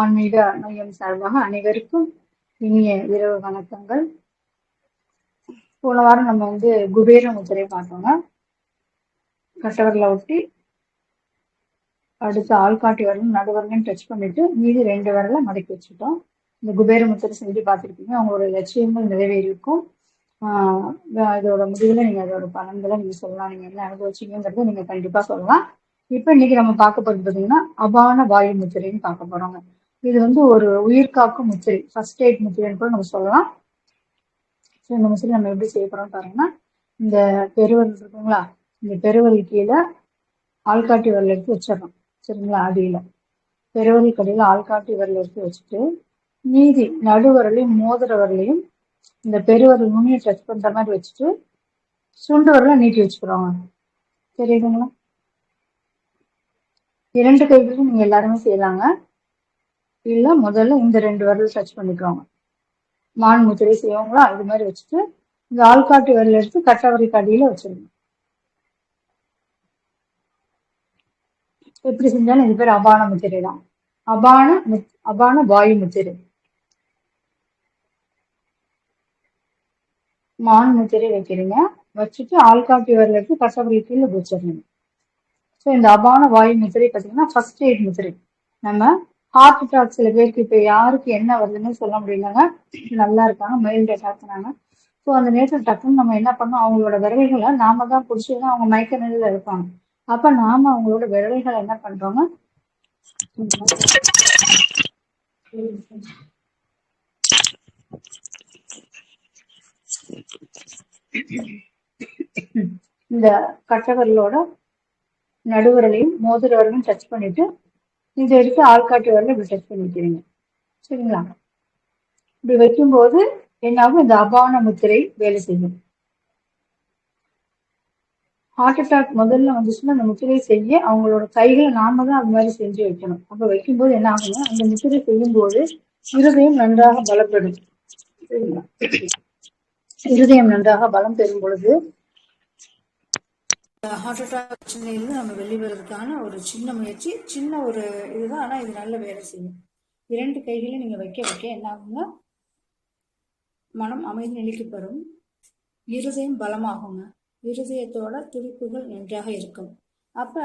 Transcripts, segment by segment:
ஆன்மீக மையம் சார்பாக அனைவருக்கும் இனிய இரவு வணக்கங்கள். போன வாரம் நம்ம வந்து குபேர முத்திரை பார்த்தோம்னா கட்டவரில் ஒட்டி அடுத்து ஆள்காட்டி வரலும் நடுவரலையும் டச் பண்ணிட்டு மீதி ரெண்டு வரல மடக்கி வச்சுட்டோம். இந்த குபேர முத்திரை செஞ்சு பார்த்துருப்பீங்க. அவங்களோட லட்சியங்கள் நிறைவேறியிருக்கும். இதோட முடிவில் நீங்கள் அதோட பலன்களை நீங்கள் சொல்லலாம். நீங்கள் என்ன அனுபவிச்சீங்கிறத நீங்கள் கண்டிப்பாக சொல்லலாம். இப்போ இன்னைக்கு நம்ம பார்க்க போறது பார்த்தீங்கன்னா அபான வாயு முத்திரைன்னு பார்க்க போறோங்க. இது வந்து ஒரு உயிர்காக்கும் முத்திரை ஃபர்ஸ்ட் எய்ட் முத்திரைன்னு கூட நம்ம சொல்லலாம். ஸோ இந்த முத்திரை நம்ம எப்படி செய்ய போறோம் பாருங்கன்னா இந்த பெருவல் இருக்குங்களா இந்த பெருவல் கீழே ஆள்காட்டி வரல எடுத்து வச்சிடறோம் சரிங்களா அடியில. பெருவல் கடையில் ஆள்காட்டி வரல எடுத்து வச்சுட்டு மீதி நடுவரலையும் மோதிர வரலையும் இந்த பெருவரல் நுண்ணியை டச் பண்ற மாதிரி வச்சுட்டு சுண்டு வரல நீட்டி வச்சுக்கிறோங்க. தெரியுதுங்களா? இரண்டு கைகளும் நீங்க எல்லாருமே செய்யலாங்க. இல்ல முதல்ல இந்த ரெண்டு விரல் டச் பண்ணிக்கோங்க. மான் முத்திரை செய்வாங்களா இது மாதிரி வச்சுட்டு இந்த ஆள்காட்டி விரல் எடுத்து கட்டவரைக்கு அடியில வச்சிருங்க. எப்படி செஞ்சாலும் இது பேர் அபான முத்திரை தான். அபான முத் அபான வாயு முத்திரை. மான் முத்திரை வைக்கிறீங்க வச்சுட்டு ஆள்காட்டி வரல எடுத்து கட்டவரை கீழே வச்சிடணும். ஸோ இந்த அபான வாயு முத்திரை பார்த்தீங்கன்னா ஃபர்ஸ்ட் எய்ட் முத்திரை. நம்ம ஹார்ட் அட்டாக் சில பேருக்கு இப்போ யாருக்கு என்ன வருதுன்னு சொல்ல முடியலங்க. நல்லா இருக்காங்க மைல்டு அட்டாக்னாங்க ஸோ அந்த நேரத்தில் டக்குன்னு நம்ம என்ன பண்ணோம் அவங்களோட விரல்களை நாம தான் பிடிச்சதுன்னா அவங்க மயக்க நிலையில இருப்பாங்க. அப்போ நாம அவங்களோட விரல்களை என்ன பண்றோங்க இந்த கட்டவரலோட நடுவரலையும் மோதிரவரலையும் டச் பண்ணிட்டு இதை எடுத்து ஆள்காட்டி வரல இப்படி டச் பண்ணி வைக்கிறீங்க. சரிங்களா? இப்படி வைக்கும்போது என்னாகும்? இந்த அபான முத்திரை வேலை செய்யும். ஹார்ட் அட்டாக் முதல்ல வந்துச்சுன்னா அந்த முத்திரை செய்ய அவங்களோட கைகளை நாம தான் அது மாதிரி செஞ்சு வைக்கணும். அப்ப வைக்கும்போது என்ன ஆகும்னா அந்த முத்திரை செய்யும் போது இருதயம் நன்றாக பலப்படும். சரிங்களா? இருதயம் நன்றாக பலம் பெறும் பொழுது ஹார்ட் அட்டாக் பிரச்சனையிலிருந்து நம்ம வெளிவரதுக்கான ஒரு சின்ன முயற்சி சின்ன ஒரு இதுதான். ஆனால் இது நல்ல வேலை செய்யும். இரண்டு கைகளையும் நீங்கள் வைக்க வைக்க என்ன ஆகுங்க மனம் அமைதி நிலைக்கு பெறும் இருதயம் பலமாகுங்க. இருதயத்தோட துடிப்புகள் நன்றாக இருக்கும். அப்ப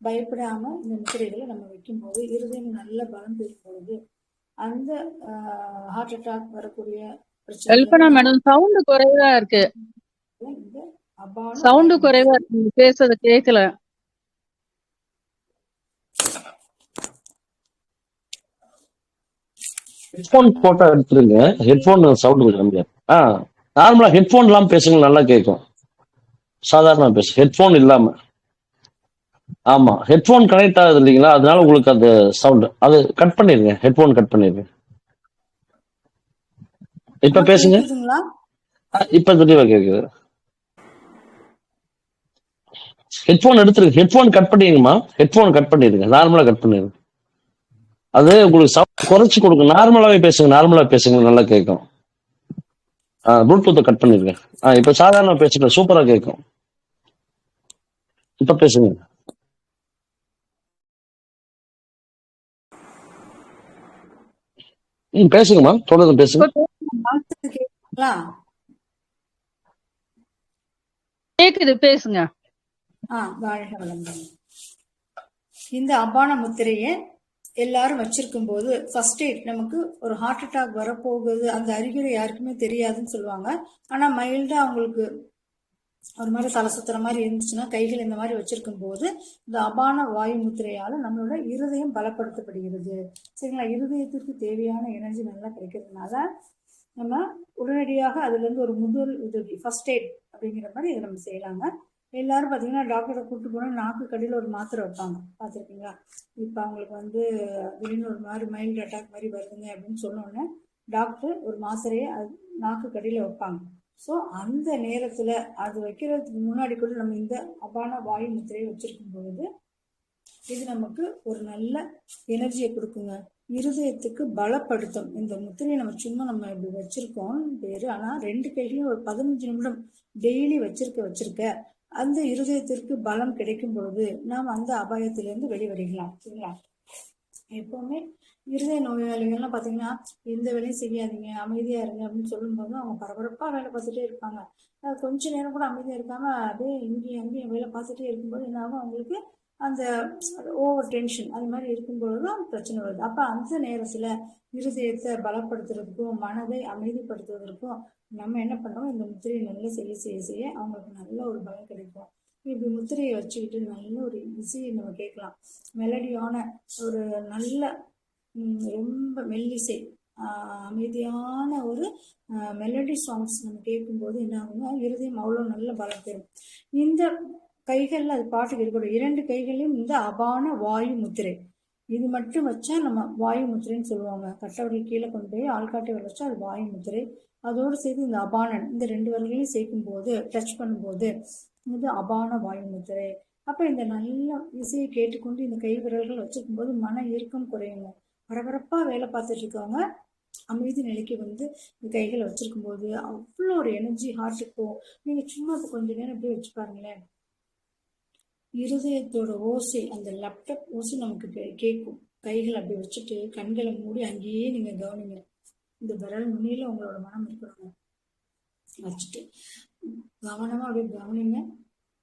பயப்படாம இந்த முத்திரைகளை நம்ம வைக்கும்போது இருதயம் நல்ல பலம் பெறும் பொழுது அந்த ஹார்ட் அட்டாக் வரக்கூடிய கல்பனா மேடம் சவுண்ட் குறைவா இருக்கு. இந்த சவுண்ட் குறைவா இருக்கு. நீங்க பேசுறது கேட்கல ஹெட்ஃபோன் போட்டா எடுத்துருங்க. ஹெட்ஃபோன் சவுண்ட் கொஞ்சம் கம்மியா. ஆ நார்மலா ஹெட்ஃபோன் இல்லாம பேசுங்க நல்லா கேட்கும் சாதாரண பேசு. ஹெட்ஃபோன் இல்லாம. ஆமா ஹெட்ஃபோன் கனெக்ட் ஆகுது இல்லைங்களா? அதனால உங்களுக்கு அந்த சவுண்ட் அது கட் பண்ணிருங்க. ஹெட்ஃபோன் கட் பண்ணிருங்க. இப்ப பேசுங்க. இப்ப தெளிவா கேக்குது. ஹெட்ஃபோன் எடுத்துருங்க. ஹெட்ஃபோன் கட் பண்ணிருங்கம்மா ஹெட்ஃபோன் கட் பண்ணிருங்க நார்மலா கட் பண்ணிருங்க அது உங்களுக்கு குறைச்சு கொடுங்க. நார்மலாவே பேசுங்க. நார்மலா பேசுங்க. நல்லா கேட்கும். ஆ ப்ளூடூத்தை கட் பண்ணிருங்க ஆ இப்ப சாதாரண பேசுங்க சூப்பரா கேட்கும். இப்ப பேசுங்க. ம் பேசுங்கம்மா. தொடர்ந்து பேசுங்க. கேக்குது பேசுங்க. ஆ வாழ்க வளமுடன் இந்த அபான முத்திரையை எல்லாரும் வச்சிருக்கும் போது ஃபர்ஸ்ட் எய்ட் நமக்கு ஒரு ஹார்ட் அட்டாக் வரப்போகுது. அந்த அறிகுறி யாருக்குமே தெரியாதுன்னு சொல்லுவாங்க. ஆனா மைல்டா அவங்களுக்கு ஒரு மாதிரி தலை சுத்துற மாதிரி இருந்துச்சுன்னா கைகள் இந்த மாதிரி வச்சிருக்கும் போது இந்த அபான வாயு முத்திரையால நம்மளோட இருதயம் பலப்படுத்தப்படுகிறது. சரிங்களா? இருதயத்திற்கு தேவையான எனர்ஜி நல்லா கிடைக்கிறதுனால நம்ம உடனடியாக அதுல இருந்து ஒரு முதல் உதவி ஃபர்ஸ்ட் எய்ட் அப்படிங்கிற மாதிரி இதை நம்ம செய்யலாங்க. எல்லாரும் பார்த்தீங்கன்னா டாக்டரை கூப்பிட்டு போனால் நாக்கு கடியில் ஒரு மாத்திரை வைப்பாங்க. பார்த்துருக்கீங்களா? இப்போ அவங்களுக்கு வந்து திடீர்னு ஒரு மாதிரி மைல்டு அட்டாக் மாதிரி வருதுங்க அப்படின்னு சொன்னோடனே டாக்டர் ஒரு மாத்திரையை அது நாக்கு கடியில் வைப்பாங்க. ஸோ அந்த நேரத்தில் அது வைக்கிறதுக்கு முன்னாடி கூட நம்ம இந்த அபான வாயு முத்திரையை வச்சுருக்கும் பொழுது இது நமக்கு ஒரு நல்ல எனர்ஜியை கொடுக்குங்க. இருதயத்துக்கு பலப்படுத்தும். இந்த முத்திரையை நம்ம சும்மா நம்ம இப்படி வச்சுருக்கோம் பேர். ஆனால் ரெண்டு கைகளையும் ஒரு பதினஞ்சு நிமிடம் டெய்லி வச்சிருக்க வச்சிருக்க. அந்த இருதயத்திற்கு பலம் கிடைக்கும் பொழுது நாம் அந்த அபாயத்திலிருந்து வெளிவருகலாம் சரிங்களா எப்பவுமே இருதய நோயாளிகள்லாம் பார்த்தீங்கன்னா எந்த வேலையும் செய்யாதீங்க அமைதியா இருங்க அப்படின்னு சொல்லும்போது அவங்க பரபரப்பா வேலை பார்த்துட்டே இருப்பாங்க. கொஞ்ச நேரம் கூட அமைதியா இருக்காம அப்படியே இங்கேயும் அங்கேயும் வேலை பார்த்துட்டே இருக்கும்போது என்ன ஆகும்? அவங்களுக்கு அந்த ஓவர் டென்ஷன் அது மாதிரி இருக்கும் பொழுதும் பிரச்சனை வருது. அப்ப அந்த நேரத்துல இருதயத்தை பலப்படுத்துறதுக்கும் மனதை அமைதிப்படுத்துவதற்கும் நம்ம என்ன பண்ணோம் இந்த முத்திரையை நல்லா செய்ய செய்ய செய்ய அவங்களுக்கு நல்ல ஒரு பலம் கிடைக்கும். இப்படி முத்திரையை வச்சுக்கிட்டு நல்ல ஒரு இசையை நம்ம கேட்கலாம். மெலடியான ஒரு நல்ல ரொம்ப மெல்லிசை அமைதியான ஒரு மெலடி சாங்ஸ் நம்ம கேட்கும்போது என்ன ஆகும்னா இருதயம் அவ்வளோ நல்ல பலம் பெறும். இந்த கைகளில் அது பாட்டுக்கு இருக்கக்கூடிய இரண்டு கைகளையும் இந்த அபான வாயு முத்திரை. இது மட்டும் வச்சா நம்ம வாயு முத்திரைன்னு சொல்லுவாங்க. கட்டவர்கள் கீழே கொண்டு போய் ஆள்காட்டி விரல் வச்சா அது வாயு முத்திரை. அதோடு சேர்த்து இந்த அபானன் இந்த ரெண்டு வரலையும் சேர்க்கும் போது டச் பண்ணும்போது இது அபான வாயு முத்திரை. அப்ப இந்த நல்ல இசையை கேட்டுக்கொண்டு இந்த கை விரல்கள் வச்சிருக்கும் போது மன இறுக்கம் குறையுங்க பரபரப்பா வேலை பார்த்துட்டு இருக்கவங்க அமைதி நிலைக்கு வந்து இந்த கைகளை வச்சிருக்கும் போது அவ்வளோ ஒரு எனர்ஜி ஹார்ட்டுக்கு போகும் நீங்க சும்மா இப்போ கொஞ்ச நேரம் எப்படி வச்சு பாருங்களேன் இருதயத்தோட ஓசை அந்த லேப்டாப் ஓசை நமக்கு கேட்கும். கைகள் அப்படி வச்சுட்டு கண்களை மூடி அங்கேயே நீங்க கவனிங்க. இந்த விரல் நுனியில உங்களோட மனம் இருக்கணும். வச்சுட்டு கவனமா அப்படியே கவனிங்க.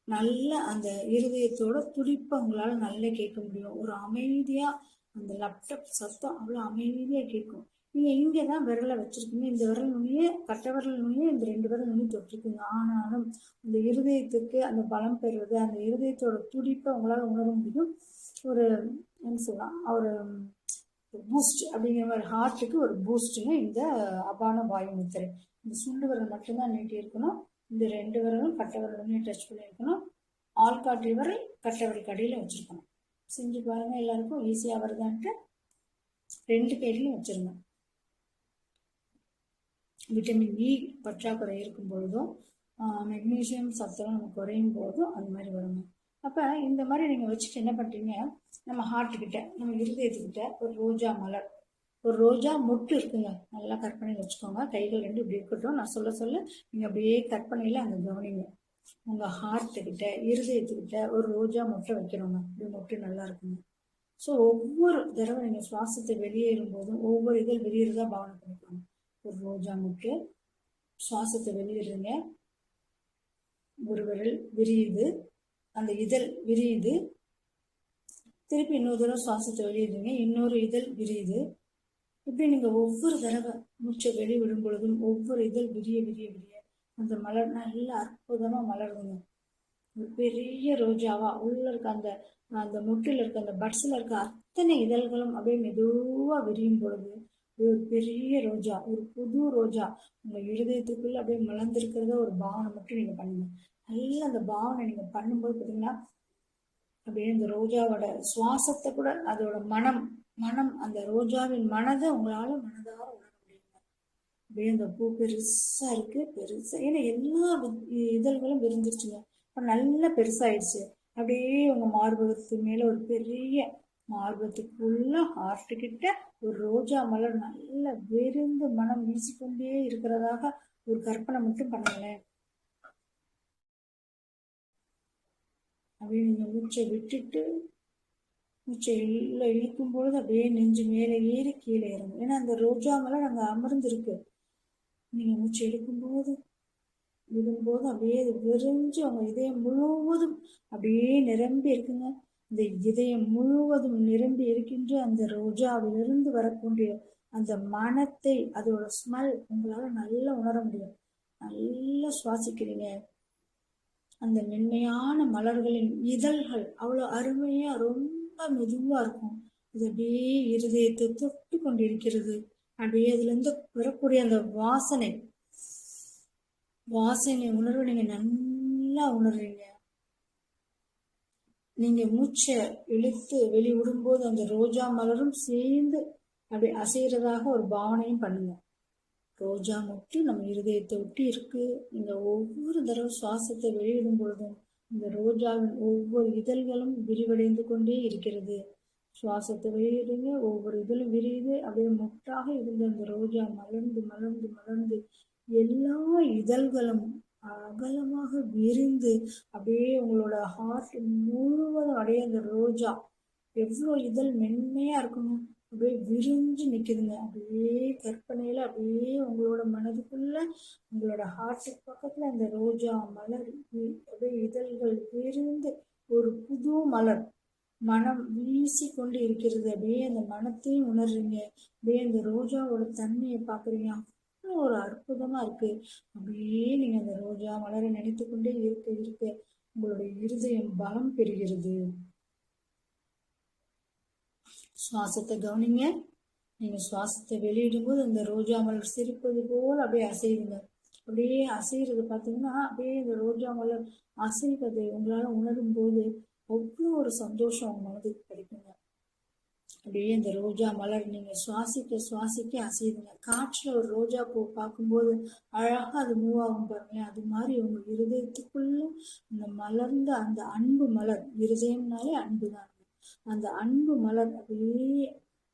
நல்ல அந்த இருதயத்தோட துடிப்பை உங்களால நல்லா கேட்க முடியும். ஒரு அமைதியா அந்த லேப்டாப் சத்தம் அவ்வளோ அமைதியா கேட்கும். நீங்க இங்கே தான் விரலை வச்சிருக்கீங்க. இந்த விரல் நுனியே கட்ட விரல் நுனியே இந்த ரெண்டு விரல் நுனி தொட்டிருக்கீங்க. ஆனாலும் அந்த இருதயத்துக்கு அந்த பலம் பெறுவது அந்த இருதயத்தோட துடிப்பை உங்களால் உணர முடியும். ஒரு என்ன சொல்லலாம் ஒரு பூஸ்ட் அப்படிங்கிற மாதிரி ஹார்ட்டுக்கு ஒரு பூஸ்ட்டுங்க இந்த அபான வாயு முத்திரை. இந்த சுண்டு விரல் மட்டும்தான் நீட்டி இருக்கணும். இந்த ரெண்டு விரலும் கட்டை விரலையும் டச் பண்ணியிருக்கணும். ஆள்காட்டி விரல் கட்ட விரல் கடையில் வச்சிருக்கணும். செஞ்சு பாருங்க எல்லாருக்கும் ஈஸியாக வருதான்ட்டு ரெண்டு கையிலையும் வச்சிருங்க. விட்டமின் இ e பற்றாக்குறை இருக்கும் பொழுதும் மெக்னீசியம் சத்தம் நம்ம குறையும் போதும் அந்த மாதிரி வருங்க. அப்போ இந்த மாதிரி நீங்கள் வச்சுட்டு என்ன பண்ணுறீங்க நம்ம ஹார்ட்டுக்கிட்ட நம்ம இருதயத்துக்கிட்ட ஒரு ரோஜா மலர் ஒரு ரோஜா மொட்டு இருக்குங்க. நல்லா கற்பனையில் வச்சுக்கோங்க. கைகள் ரெண்டு இப்படி இருக்கட்டும். நான் சொல்ல சொல்ல நீங்கள் அப்படியே கற்பனையில் அங்கே கவனிங்க. உங்கள் ஹார்ட்டுக்கிட்ட இருதயத்துக்கிட்ட ஒரு ரோஜா மொட்டை வைக்கிறோங்க இப்படி மொட்டு நல்லா இருக்குங்க. ஸோ ஒவ்வொரு தடவை நீங்கள் சுவாசத்தை வெளியேறும் போதும் ஒவ்வொரு இதில் வெளியேறதா பாவனை பண்ணிக்கோங்க. ஒரு ரோஜா முட்டு சுவாசத்தை வெளியிடுறீங்க ஒரு விரல் விரியுது. அந்த இதழ் விரியுது. திருப்பி இன்னொரு தடவை சுவாசத்தை வெளியிடுறீங்க இன்னொரு இதழ் விரியுது. இப்படி நீங்க ஒவ்வொரு தடவை மூச்சை வெளிவிடும் பொழுதும் ஒவ்வொரு இதழ் விரிய விரிய விரிய அந்த மலர் நல்லா அற்புதமா மலருதுங்க. ஒரு பெரிய ரோஜாவா உள்ள இருக்க அந்த அந்த முட்டில் இருக்க அந்த பட்ஸ்ல இருக்க அத்தனை இதழ்களும் அப்படியே மெதுவா விரியும் பொழுது இது ஒரு பெரிய ரோஜா ஒரு புது ரோஜா உங்க இருதயத்துக்குள்ள அப்படியே மலர்ந்திருக்கிறத ஒரு பாவனை மட்டும் நீங்க பண்ணுங்க. நல்லா அந்த பாவனை நீங்க பண்ணும்போது பாத்தீங்கன்னா அப்படியே இந்த ரோஜாவோட சுவாசத்தை கூட அதோட மனம் மனம் அந்த ரோஜாவின் மனதை உங்களால மனதார உணர முடியுங்க. அப்படியே அந்த பூ பெருசா இருக்கு பெருசா ஏன்னா எல்லா வி- இதழ்களும் விரிஞ்சிருச்சுங்க. இப்ப நல்லா பெருசாயிடுச்சு. அப்படியே உங்க மார்பகத்து மேல ஒரு பெரிய மார்பகத்துக்குள்ள ஹார்ட் கிட்ட ஒரு ரோஜா மலர் நல்ல விருந்து மனம் வீசிக்கொண்டே இருக்கிறதாக ஒரு கற்பனை மட்டும் பண்ணுங்களேன். அப்படியே நீங்க மூச்சை விட்டுட்டு மூச்சை எல்லாம் இழுக்கும் பொழுது அப்படியே நெஞ்சு மேலே ஏறி கீழே இறங்கும். ஏன்னா அந்த ரோஜா மலர் அங்கே அமர்ந்திருக்கு. நீங்கள் மூச்சை இழுக்கும்போது விடும்போது அப்படியே அது விரிஞ்சு அவங்க இதயம் முழுவதும் அப்படியே நிரம்பி இருக்குங்க. இந்த இதயம் முழுவதும் நிரம்பி இருக்கின்ற அந்த ரோஜாவிலிருந்து வரக்கூடிய அந்த மனத்தை அதோட ஸ்மெல் உங்களால நல்லா உணர முடியும். நல்லா சுவாசிக்கிறீங்க. அந்த மென்மையான மலர்களின் இதழ்கள் அவ்வளோ அருமையா ரொம்ப மெதுவா இருக்கும். இது அப்படியே இருதயத்தை தொட்டு கொண்டிருக்கிறது. அப்படியே அதுல இருந்து வரக்கூடிய அந்த வாசனை. வாசனை உணர்வு நீங்க நல்லா உணர்றீங்க. நீங்க மூச்சை இழுத்து வெளிவிடும்போது அந்த ரோஜா மலரும் சேர்ந்து அப்படி அசைறதாக ஒரு பாவனையும் பண்ணுங்க. ரோஜா மொட்டு நம்ம இருதயத்தை ஒட்டி இருக்கு. நீங்க ஒவ்வொரு தடவை சுவாசத்தை வெளியிடும் பொழுதும் இந்த ரோஜாவின் ஒவ்வொரு இதழ்களும் விரிவடைந்து கொண்டே இருக்கிறது. சுவாசத்தை வெளியிடுங்க. ஒவ்வொரு இதழும் விரியுது. அப்படியே மொட்டாக இருந்த அந்த ரோஜா மலர்ந்து மலர்ந்து மலர்ந்து எல்லா இதழ்களும் அகலமாக விரிந்து அப்படியே உங்களோட ஹார்ட் முழுவதும் அப்படியே அந்த ரோஜா எவ்வளோ இதழ் மென்மையா இருக்கணும் அப்படியே விரிஞ்சு நிக்குதுங்க. அப்படியே கற்பனையில அப்படியே உங்களோட மனதுக்குள்ள உங்களோட ஹார்ட்டுக்கு பக்கத்துல அந்த ரோஜா மலர் அப்படியே இதழ்கள் விரிந்து ஒரு புது மலர் மனம் வீசி கொண்டு இருக்கிறது. அப்படியே அந்த மனத்தையும் உணர்றீங்க. அப்படியே அந்த ரோஜாவோட தன்மையை பாக்குறீங்க அவ்வளோ ஒரு அற்புதமா இருக்கு. அப்படியே நீங்க அந்த ரோஜா மலரை நினைத்து கொண்டே இருக்க இருக்க உங்களுடைய இருதயம் பலம் பெறுகிறது. சுவாசத்தை கவனிங்க. நீங்க சுவாசத்தை வெளியிடும்போது அந்த ரோஜா மலர் சிரிப்பது போல் அப்படியே அசையுங்க. அப்படியே அசைகிறது பார்த்தீங்கன்னா அப்படியே இந்த ரோஜா மலர் அசைவதை உங்களால உணரும் போது அவ்வளோ ஒரு சந்தோஷம் உங்க மனதுக்கு கிடைக்குங்க. அப்படியே இந்த ரோஜா மலர் நீங்க சுவாசிக்க சுவாசிக்க அசையுதுங்க. காற்றுல ஒரு ரோஜா பூ பார்க்கும்போது அழகா அது மூவ் ஆகும் பாருங்களேன் அது மாதிரி உங்க இருதயத்துக்குள்ளும் இந்த மலர்ந்த அந்த அன்பு மலர் இருதயம்னாலே அன்பு தான் அந்த அன்பு மலர் அப்படியே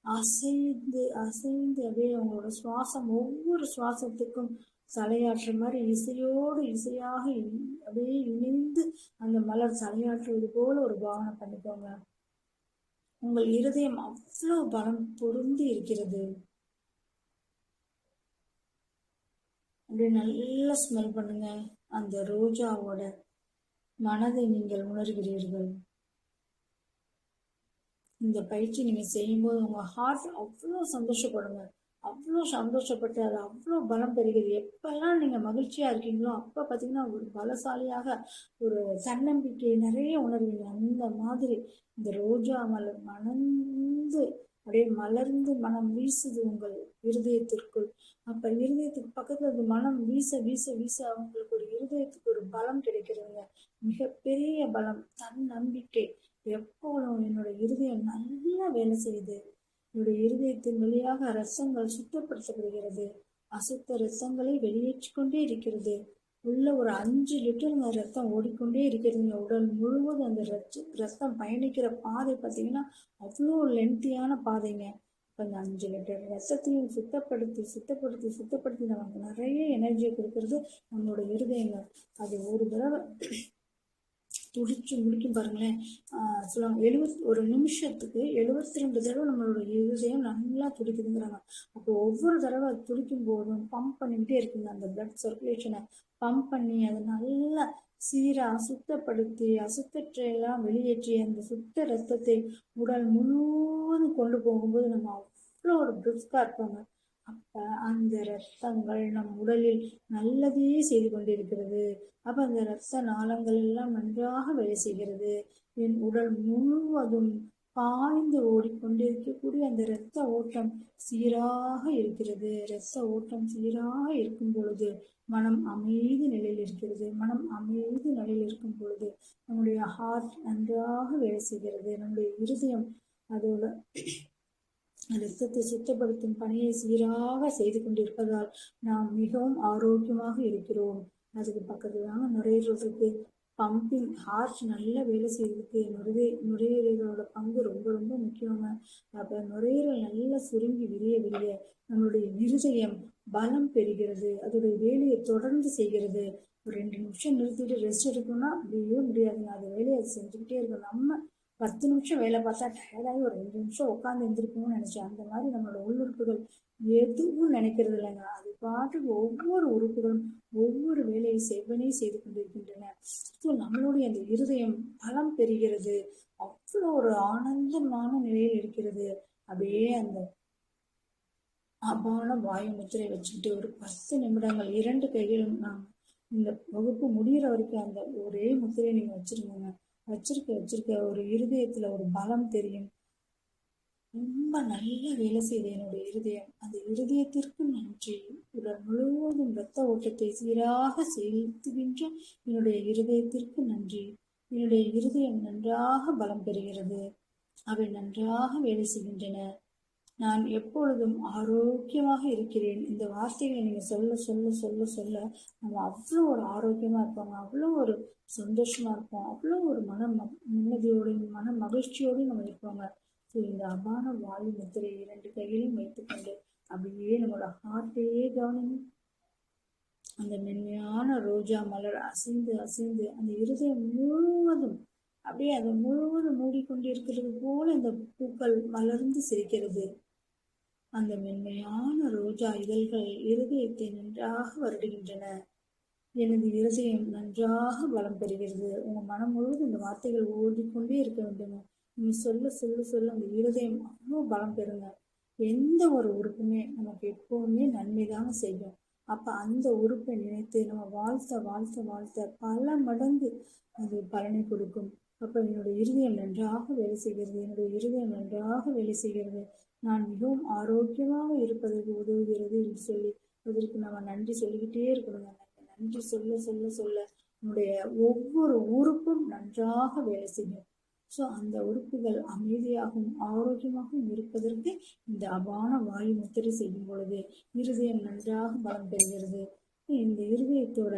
அசைந்து அசைந்து அப்படியே உங்களோட சுவாசம் ஒவ்வொரு சுவாசத்துக்கும் தலையாட்டுற மாதிரி இசையோடு இசையாக அப்படியே இணைந்து அந்த மலர் சலையாற்றுவது போல ஒரு பாவனை பண்ணிக்கோங்க. உங்கள் இருதயம் அவ்வளோ பலம் பொருந்தி இருக்கிறது. அப்படியே நல்லா ஸ்மெல் பண்ணுங்க அந்த ரோஜாவோட மனதை நீங்கள் உணர்கிறீர்கள். இந்த பயிற்சி நீங்க செய்யும்போது உங்க ஹார்ட் அவ்வளோ சந்தோஷப்படுங்க. அவ்வளோ சந்தோஷப்பட்டு அது அவ்வளோ பலம் பெறுகிறது. எப்பெல்லாம் நீங்கள் மகிழ்ச்சியாக இருக்கீங்களோ அப்போ பார்த்தீங்கன்னா ஒரு பலசாலியாக ஒரு தன்னம்பிக்கை நிறைய உணர்வீங்க. அந்த மாதிரி இந்த ரோஜா மலர் மணந்து அப்படியே மலர்ந்து மனம் வீசுது உங்கள் இருதயத்திற்குள். அப்போ இருதயத்துக்கு பக்கத்தில் அது மனம் வீச வீச வீச அவங்களுக்கு ஒரு இருதயத்துக்கு ஒரு பலம் கிடைக்கிறதுங்க. மிகப்பெரிய பலம். தன்னம்பிக்கை. எப்போதும் என்னோட இருதயம் நல்லா வேலை செய்யுது. என்னுடைய இருதயத்தின் வழியாக ரசங்கள் சுத்தப்படுத்தப்படுகிறது. அசுத்த ரசங்களை வெளியேற்றி கொண்டே இருக்கிறது. உள்ள ஒரு அஞ்சு லிட்டர் ரத்தம் ஓடிக்கொண்டே இருக்கிறதுங்க. உடல் முழுவதும் அந்த ரத்த ரத்தம் பயணிக்கிற பாதை பார்த்தீங்கன்னா அவ்வளோ லென்த்தியான பாதைங்க. இப்போ அந்த அஞ்சு லிட்டர் ரத்தத்தையும் சுத்தப்படுத்தி சுத்தப்படுத்தி சுத்தப்படுத்தி நமக்கு நிறைய எனர்ஜியை கொடுக்கறது நம்மளோட இருதயங்கள். அது ஒரு தடவை துடிச்சு முடிக்கும் பாருங்களேன். சொல்லுவாங்க எழுபத் ஒரு நிமிஷத்துக்கு எழுபத்தி ரெண்டு தடவை நம்மளோட இருதயம் நல்லா துடிக்குதுங்கிறாங்க. அப்போ ஒவ்வொரு தடவை அது துடிக்கும் போதும் பம்ப் பண்ணிக்கிட்டே இருக்குங்க அந்த பிளட் சர்க்குலேஷனை பம்ப் பண்ணி அதை நல்லா சீரா சுத்தப்படுத்தி அசுத்தற்றையெல்லாம் வெளியேற்றி அந்த சுத்த ரத்தத்தை உடல் முழுவதும் கொண்டு போகும்போது நம்ம அவ்வளோ ஒரு பிரிஸ்கா இருப்பாங்க. அப்ப அந்த ரத்தங்கள் நம் உடலில் நல்லதையே செய்து கொண்டிருக்கிறது. அப்ப அந்த ரத்த நாளங்கள் எல்லாம் நன்றாக வேலை செய்கிறது. என் உடல் முழுவதும் பாய்ந்து ஓடிக்கொண்டிருக்கக்கூடிய அந்த இரத்த ஓட்டம் சீராக இருக்கிறது. இரத்த ஓட்டம் சீராக இருக்கும் பொழுது மனம் அமைதி நிலையில் இருக்கிறது. மனம் அமைதி நிலையில் இருக்கும் பொழுது நம்முடைய ஹார்ட் நன்றாக வேலை செய்கிறது. நம்முடைய இருதயம் அதோட ரத்தத்தை சுத்தப்படுத்தும் பணியை சீராக செய்து கொண்டிருப்பதால் நாம் மிகவும் ஆரோக்கியமாக இருக்கிறோம். அதுக்கு பக்கத்துல தாங்க நுரையீரல் இருக்கு. பம்பிங் ஹார்ட் நல்லா வேலை செய்யறதுக்கு நுரையீ நுரையீரலோட பங்கு ரொம்ப ரொம்ப முக்கியங்க. அப்ப நுரையீரல் நல்லா சுருங்கி விரிய விரிய நம்மளுடைய இருதயம் பலம் பெறுகிறது. அதோடைய வேலையை தொடர்ந்து செய்கிறது. ஒரு ரெண்டு நிமிஷம் நிறுத்திட்டு ரெஸ்ட் எடுக்கணும்னா அப்படியே முடியாதுங்க. அது வேலையை அது செஞ்சுக்கிட்டே இருக்கும் நம்ம பத்து நிமிஷம் வேலை பார்த்தா டயர்டாகி ஒரு ரெண்டு நிமிஷம் உட்காந்து எந்திரிக்கணும்னு நினைச்சேன். அந்த மாதிரி நம்மளோட உள்ளுறுப்புகள் எதுவும் நினைக்கிறது இல்லைங்க. அது பாட்டுக்கு ஒவ்வொரு உறுப்புகளும் ஒவ்வொரு வேலையை செவ்வனே செய்து கொண்டிருக்கின்றன. ஸோ நம்மளுடைய அந்த இருதயம் பலம் பெறுகிறது. அவ்வளோ ஒரு ஆனந்தமான நிலையில் இருக்கிறது. அப்படியே அந்த அபான வாயு முத்திரை வச்சுக்கிட்டு ஒரு பத்து நிமிடங்கள் இரண்டு கைகளும் நாம் இந்த வகுப்பு முடியிற வரைக்கும் அந்த ஒரே முத்திரையை நீங்க வச்சிருங்க வச்சிருக்க வச்சிருக்க ஒரு இருதயத்துல ஒரு பலம் தெரியும். ரொம்ப நல்லா வேலை செய்த என்னுடைய இருதயம். அந்த இருதயத்திற்கு நன்றி. உடல் முழுவதும் இரத்த ஓட்டத்தை சீராக செலுத்துகின்ற என்னுடைய இருதயத்திற்கு நன்றி. என்னுடைய இருதயம் நன்றாக பலம் பெறுகிறது. அவை நன்றாக வேலை செய்கின்றன. நான் எப்பொழுதும் ஆரோக்கியமாக இருக்கிறேன். இந்த வார்த்தைகளை நீங்க சொல்ல சொல்ல சொல்ல சொல்ல நம்ம அவ்வளோ ஒரு ஆரோக்கியமா இருப்பாங்க அவ்வளோ ஒரு சந்தோஷமா இருப்போம். அவ்வளோ ஒரு மன ம- நிம்மதியோடையும் மன மகிழ்ச்சியோடையும் நம்ம இருப்பாங்க. ஸோ இந்த அபான வாயு முத்திரை இரண்டு கையிலையும் வைத்துக்கொண்டு அப்படியே நம்மளோட ஹார்ட்டையே கவனிங்க. அந்த மென்மையான ரோஜா மலர் அசைந்து அசைந்து அந்த இருதயம் முழுவதும் அப்படியே அதை முழுவதும் மூடிக்கொண்டிருக்கிறது போல இந்த பூக்கள் மலர்ந்து சிரிக்கிறது. அந்த மென்மையான ரோஜா இதழ்கள் இருதயத்தை நன்றாக வருடுகின்றன. எனது இருதயம் நன்றாக பலம் பெறுகிறது. உங்க மனம் முழுவதும் இந்த வார்த்தைகள் ஓடிக்கொண்டே இருக்க வேண்டும். நீ சொல்ல சொல்ல சொல்ல அந்த இருதயம் அவ்வளோ பலம் பெறுங்க. எந்த ஒரு உறுப்புமே நமக்கு எப்பவுமே நன்மைதாங்க செய்யும். அப்ப அந்த உறுப்பை நினைத்து நம்ம வாழ்த்த வாழ்த்த வாழ்த்த பல மடங்கு அது பலனை கொடுக்கும். அப்ப என்னுடைய இருதயம் நன்றாக வேலை செய்கிறது. என்னுடைய இருதயம் நன்றாக வேலை செய்கிறது. நான் மிகவும் ஆரோக்கியமாக இருப்பதற்கு உதவுகிறது என்று சொல்லி அதற்கு நம்ம நன்றி சொல்லிக்கிட்டே இருக்கணுங்க நன்றி சொல்ல சொல்ல சொல்ல நம்முடைய ஒவ்வொரு உறுப்பும் நன்றாக வேலை செய்யும். ஸோ அந்த உறுப்புகள் அமைதியாகவும் ஆரோக்கியமாகவும் இருப்பதற்கு இந்த அபான வாயு முத்திரை செய்யும் பொழுது இருதயம் நன்றாக பலம் பெறுகிறது. இந்த இருதயத்தோட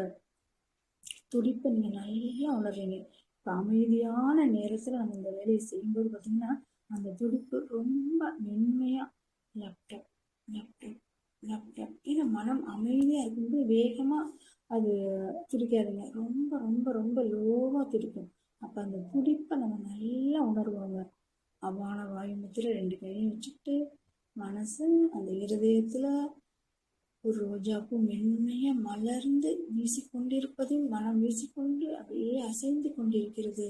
துடிப்பை நீங்கள் நல்லா உணர்றீங்க. இப்போ அமைதியான நேரத்தில் நம்ம இந்த வேலையை செய்யும்போது பார்த்தீங்கன்னா அந்த துடிப்பு ரொம்ப மென்மையாக லேப்டாப் லேப்டாப் லேப்டாப் ஏன்னா மனம் அமைதியாக இருக்கும்போது வேகமாக அது துடிக்காதுங்க. ரொம்ப ரொம்ப ரொம்ப லோவாக துடிக்கும். அப்போ அந்த துடிப்பை நம்ம நல்லா உணர்வோங்க. அவான வாயு ரெண்டு கையும் வச்சுட்டு மனசு அந்த இருதயத்தில் ஒரு ரோஜாப்பூ மென்மையாக மலர்ந்து வீசிக்கொண்டிருப்பதையும் மனம் வீசிக்கொண்டு அப்படியே அசைந்து கொண்டிருக்கிறது.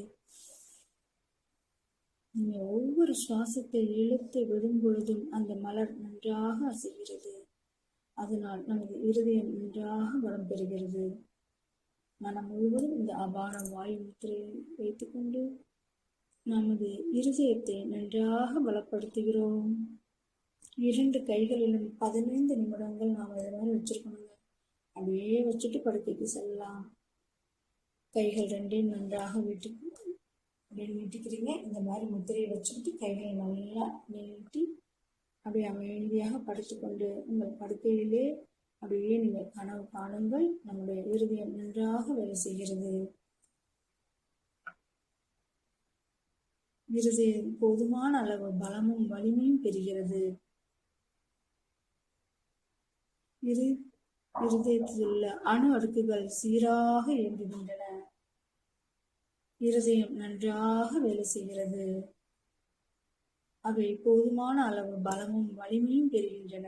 நீ ஒவ்வொரு சுவாசத்தை இழுத்து விடும் பொழுதும் அந்த மலர் நன்றாக அசைகிறது. அதனால் நமது இருதயம் நன்றாக வளம் பெறுகிறது. மனம் முழுவதும் இந்த அபான வாயு முத்திரையை வைத்துக்கொண்டு நமது இருதயத்தை நன்றாக பலப்படுத்துகிறோம். இரண்டு கைகளிலும் பதினைந்து நிமிடங்கள் நாம் இது மாதிரி வச்சிருக்கணுங்க. அப்படியே வச்சுட்டு படுக்கைக்கு செல்லலாம். கைகள் ரெண்டையும் நன்றாக வீட்டுக்கு அப்படியே நீட்டிக்கிறீங்க. இந்த மாதிரி முத்திரையை வச்சுக்கிட்டு கைகளை நல்லா நீட்டி அப்படியே அமைதியாக படுத்துக்கொண்டு உங்கள் படுக்கையிலே அப்படியே நீங்கள் கனவு காணுங்கள். நம்முடைய இருதயம் நன்றாக வேலை செய்கிறது. இருதயம் போதுமான அளவு பலமும் வலிமையும் பெறுகிறது. இரு இருதயத்தில் உள்ள அணு அடுக்குகள் சீராக இயங்குகின்றன. இருதயம் நன்றாக வேலை செய்கிறது. அவை போதுமான அளவு பலமும் வலிமையும் பெறுகின்றன.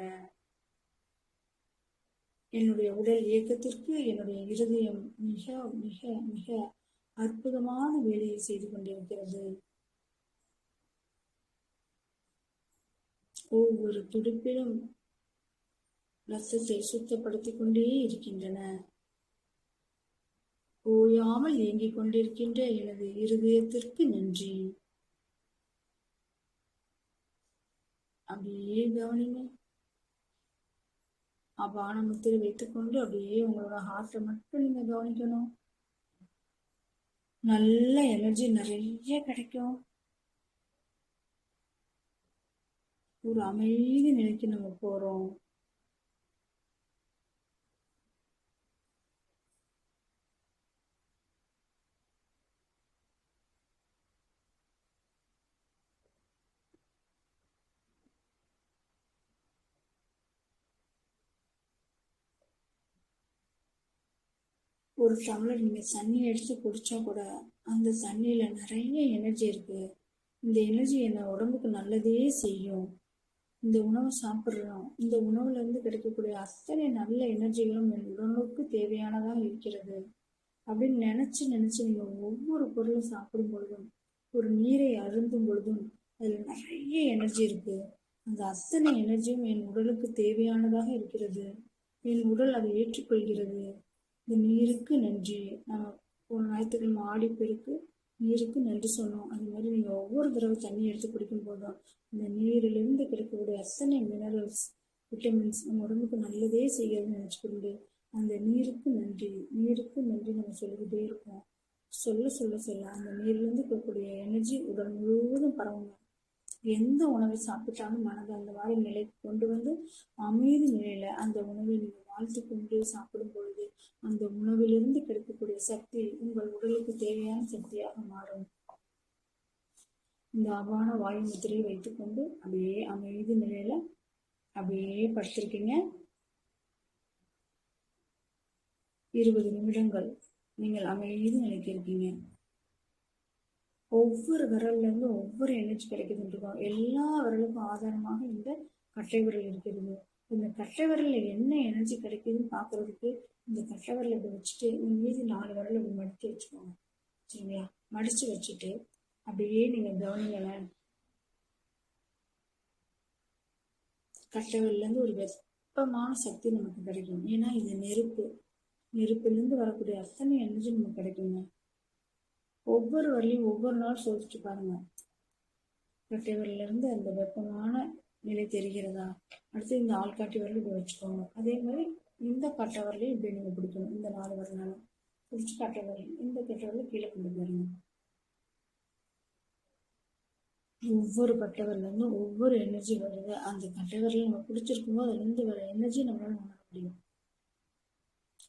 என்னுடைய உடல் இயக்கத்திற்கு என்னுடைய இருதயம் மிக மிக மிக அற்புதமான வேலையை செய்து கொண்டிருக்கிறது. ஒவ்வொரு துடுப்பிலும் ரத்தத்தை சுத்தப்படுத்திக் கொண்டே இருக்கின்றன. ஓயாமல் இயங்கிக் கொண்டிருக்கின்ற எனது இருதயத்திற்கு நன்றி. அப்படியே கவனிங்க. அபான முத்திரை வைத்துக்கொண்டு அப்படியே உங்களோட ஹார்ட்டை மட்டும் நீங்க கவனிக்கணும். நல்ல எனர்ஜி நிறைய கிடைக்கும். ஒரு அமைதி நிலைக்கு நம்ம போறோம். ஒரு டம்ளர் நீங்கள் தண்ணி எடுத்து குடித்தா கூட அந்த தண்ணியில் நிறைய எனர்ஜி இருக்குது இந்த எனர்ஜி என்ன உடம்புக்கு நல்லதே செய்யும். இந்த உணவை சாப்பிட்றோம். இந்த உணவுலேருந்து கிடைக்கக்கூடிய அத்தனை நல்ல எனர்ஜிகளும் என் உடம்புக்கு தேவையானதாக இருக்கிறது. அப்படின்னு நினச்சி நினச்சி நீங்கள் ஒவ்வொரு பொருளும் சாப்பிடும் பொழுதும் ஒரு நீரை அருந்தும் பொழுதும் அதில் நிறைய எனர்ஜி இருக்குது அந்த அத்தனை எனர்ஜியும் என் உடலுக்கு தேவையானதாக இருக்கிறது. என் உடல் அதை ஏற்றுக்கொள்கிறது. இந்த நீருக்கு நன்றி. நம்ம போன ஞாயிற்றுக்கிழமை ஆடிப்பெருக்கு நீருக்கு நன்றி சொன்னோம். அது மாதிரி நீங்கள் ஒவ்வொரு தடவை தண்ணி எடுத்து குடிக்கும் போதும் இந்த நீரிலிருந்து கிடைக்கக்கூடிய அத்தனை மினரல்ஸ் விட்டமின்ஸ் நம்ம உடம்புக்கு நல்லதே செய்யறதுன்னு நினச்சிக்கொண்டு அந்த நீருக்கு நன்றி நீருக்கு நன்றி நம்ம சொல்லிக்கிட்டே இருக்கோம். சொல்ல சொல்ல சொல்ல அந்த நீர்லேருந்து இருக்கக்கூடிய எனர்ஜி உடல் முழுவதும் பரவுங்க எந்த உணவை சாப்பிட்டாலும் மனதை அந்த மாதிரி நிலைக்கு கொண்டு வந்து அமைதி நிலையில அந்த உணவை நீங்கள் வாழ்த்து கொண்டு சாப்பிடும் பொழுது அந்த உணவிலிருந்து கிடைக்கக்கூடிய சக்தி உங்கள் உடலுக்கு தேவையான சக்தியாக மாறும். இந்த அபான வாயு முத்திரையை வைத்துக்கொண்டு அப்படியே அமைதி நிலையில அப்படியே படுத்திருக்கீங்க. இருபது நிமிடங்கள் நீங்கள் அமைதி நிலைக்கு இருக்கீங்க. ஒவ்வொரு விரல்ல இருந்து ஒவ்வொரு எனர்ஜி கிடைக்குதுன்றிருக்கோம் எல்லா விரலுக்கும் ஆதாரமாக இந்த கட்டை விரல் இருக்கிறது இந்த கட்டை விரல்ல என்ன எனர்ஜி கிடைக்குதுன்னு பார்க்கறதுக்கு இந்த கட்டை விரல் இப்படி வச்சுட்டு இந்த மீதி நாலு விரல் இப்படி மடித்து வச்சுக்கோங்க. சரிங்களா? மடித்து வச்சுட்டு அப்படியே நீங்கள் கவனிங்களேன். கட்டை விரல்லேருந்து ஒரு வெப்பமான சக்தி நமக்கு கிடைக்கும். ஏன்னா இது நெருப்பு. நெருப்புலேருந்து வரக்கூடிய அத்தனை எனர்ஜி நமக்கு கிடைக்குங்க. ஒவ்வொரு வரலையும் ஒவ்வொரு நாள் சோதிச்சு பாருங்க. கட்டை இருந்து அந்த வெப்பமான நிலை தெரிகிறதா? அடுத்து இந்த ஆள்காட்டி விரல் இப்படி வச்சுக்கோங்க. அதே மாதிரி இந்த கட்டை விரலையும் இப்படி நீங்கள் பிடிக்கணும். இந்த நாலு விரலாலும் பிடிச்சி கட்டை விரல் இந்த கட்டை விரல் கீழே கொண்டு போயிருங்க. ஒவ்வொரு கட்டை ஒவ்வொரு எனர்ஜி வருது. அந்த கட்டை நம்ம பிடிச்சிருக்கும்போது அதுலேருந்து வர எனர்ஜி நம்மளால உணர முடியும்.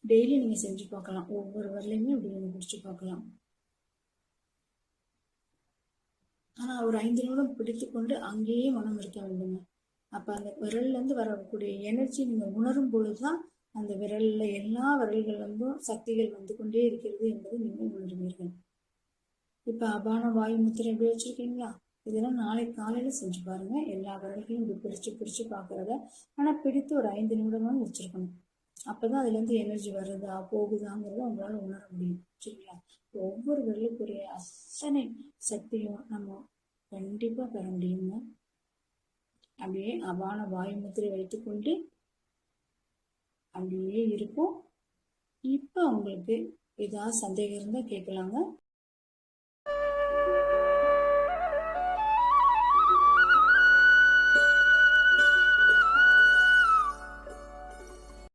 டெய்லி நீங்கள் செஞ்சு பார்க்கலாம். ஒவ்வொரு வரலையுமே அப்படி நீங்கள் பிடிச்சி பார்க்கலாம். ஆனால் ஒரு ஐந்து நிமிடம் பிடித்து கொண்டு அங்கேயே மனம் இருக்க வேண்டுங்க. அப்போ அந்த விரல்லேருந்து வரக்கூடிய எனர்ஜி நீங்கள் உணரும் பொழுது தான் அந்த விரலில் எல்லா விரல்களிலிருந்தும் சக்திகள் வந்து கொண்டே இருக்கிறது என்பதை நீங்கள் உணர்வீர்கள். இப்போ அபான வாயு முத்திரை எப்படி வச்சுருக்கீங்களா? இதெல்லாம் நாளை காலையில் செஞ்சு பாருங்கள் எல்லா விரல்களையும் இப்படி பிரித்து பிரித்து பார்க்குறத ஆனால் பிடித்து ஒரு ஐந்து நிமிடமாவது வச்சுருக்கணும். அப்போ தான் அதுலேருந்து எனர்ஜி வருதா போகுதாங்கிறத உங்களால் உணர முடியும். சரிங்களா? ஒவ்வொரு விரலுக்குரிய அத்தனை சக்தியும் நம்ம கண்டிப்பாக பெற முடியுங்க. அப்படியே அபான வாயு முத்திரை வைத்துக்கொண்டு அப்படியே இருக்கும் இப்போ உங்களுக்கு ஏதாவது சந்தேகம் இருந்தால் கேட்கலாங்க.